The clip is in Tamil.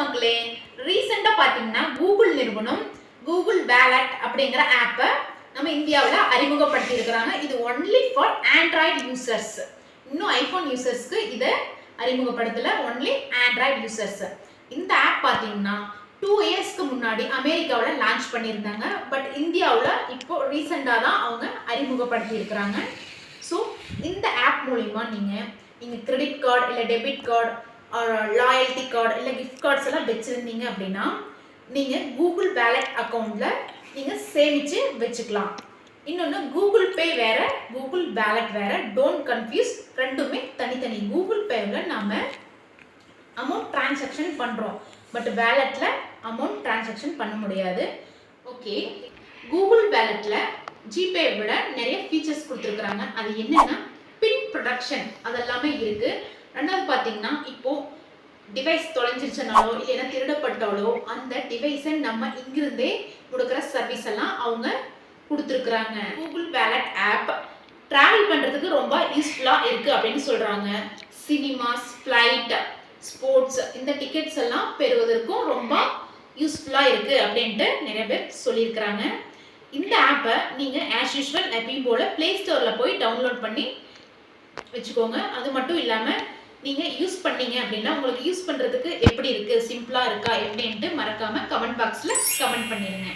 மக்களே ரீசெண்டாக பார்த்தீங்கன்னா கூகுள் நிறுவனம் கூகுள் வேலட் அப்படிங்கிற ஆப்பை நம்ம இந்தியாவில் அறிமுகப்படுத்தி இருக்கிறாங்க. இது ஒன்லி ஃபார் ஆண்ட்ராய்டு யூசர்ஸ் இன்னும் ஐஃபோன் யூசர்ஸ்க்கு இதை அறிமுகப்படுத்தல ஒன்லி ஆண்ட்ராய்டு யூசர்ஸ் இந்த ஆப் பார்த்தீங்கன்னா டூ இயர்ஸ்க்கு முன்னாடி அமெரிக்காவில் லான்ச் பண்ணியிருந்தாங்க. பட் இந்தியாவில் இப்போ ரீசெண்டாக தான் அவங்க அறிமுகப்படுத்தி இருக்கிறாங்க. ஸோ இந்த ஆப் மூலிமா நீங்கள் நீங்கள் கிரெடிட் கார்டு இல்லை டெபிட் கார்டு லாயல்ட்டி கார்டு இல்லை கிஃப்ட் கார்ட்ஸ் எல்லாம் வச்சுருந்தீங்க அப்படின்னா நீங்கள் கூகுள் வேலட் அக்கௌண்ட்டில் நீங்கள் சேமித்து வச்சுக்கலாம். இன்னொன்று கூகுள் பே வேறு கூகுள் வேலட் வேறு டோன்ட் கன்ஃபியூஸ் ரெண்டுமே தனித்தனி. கூகுள் பேவில் நாம் அமௌண்ட் டிரான்சாக்ஷன் பண்ணுறோம் பட் வேலெட்டில் அமௌண்ட் டிரான்சாக்ஷன் பண்ண முடியாது. ஓகே கூகுள் வேலெட்டில் ஜிபே விட நிறைய ஃபீச்சர்ஸ் கொடுத்துருக்குறாங்க. அது என்னென்னா பின் ப்ரொடக்ஷன் அதெல்லாமே இருக்குது ரெண்டாவது பார்த்தீங்கன்னா இப்போது டிவைஸ் தொலைஞ்சிருச்சனாலோ இல்லைன்னா திருடப்பட்டாலோ அந்த டிவைஸை நம்ம இங்கிருந்தே கொடுக்குற சர்வீஸ் எல்லாம் அவங்க கொடுத்துருக்குறாங்க. கூகுள் வேலட் ஆப் ட்ராவல் பண்ணுறதுக்கு ரொம்ப யூஸ்ஃபுல்லாக இருக்குது அப்படின்னு சொல்கிறாங்க சினிமாஸ் ஃப்ளைட் ஸ்போர்ட்ஸ் இந்த டிக்கெட்ஸ் எல்லாம் பெறுவதற்கும் ரொம்ப யூஸ்ஃபுல்லாக இருக்குது அப்படின்ட்டு நிறைய பேர் சொல்லியிருக்கிறாங்க. இந்த ஆப்பை நீங்கள் ஆஸ் யூஷுவல் எப்பயும் போல் ப்ளே ஸ்டோரில் போய் டவுன்லோட் பண்ணி வச்சுக்கோங்க. அது மட்டும் இல்லாமல் நீங்கள் யூஸ் பண்ணீங்க அப்படின்னா உங்களுக்கு யூஸ் பண்ணுறதுக்கு எப்படி இருக்குது சிம்பிளாக இருக்கா? எப்படின்ட்டு மறக்காமல் கமெண்ட் பாக்ஸில் கமெண்ட் பண்ணிடுங்க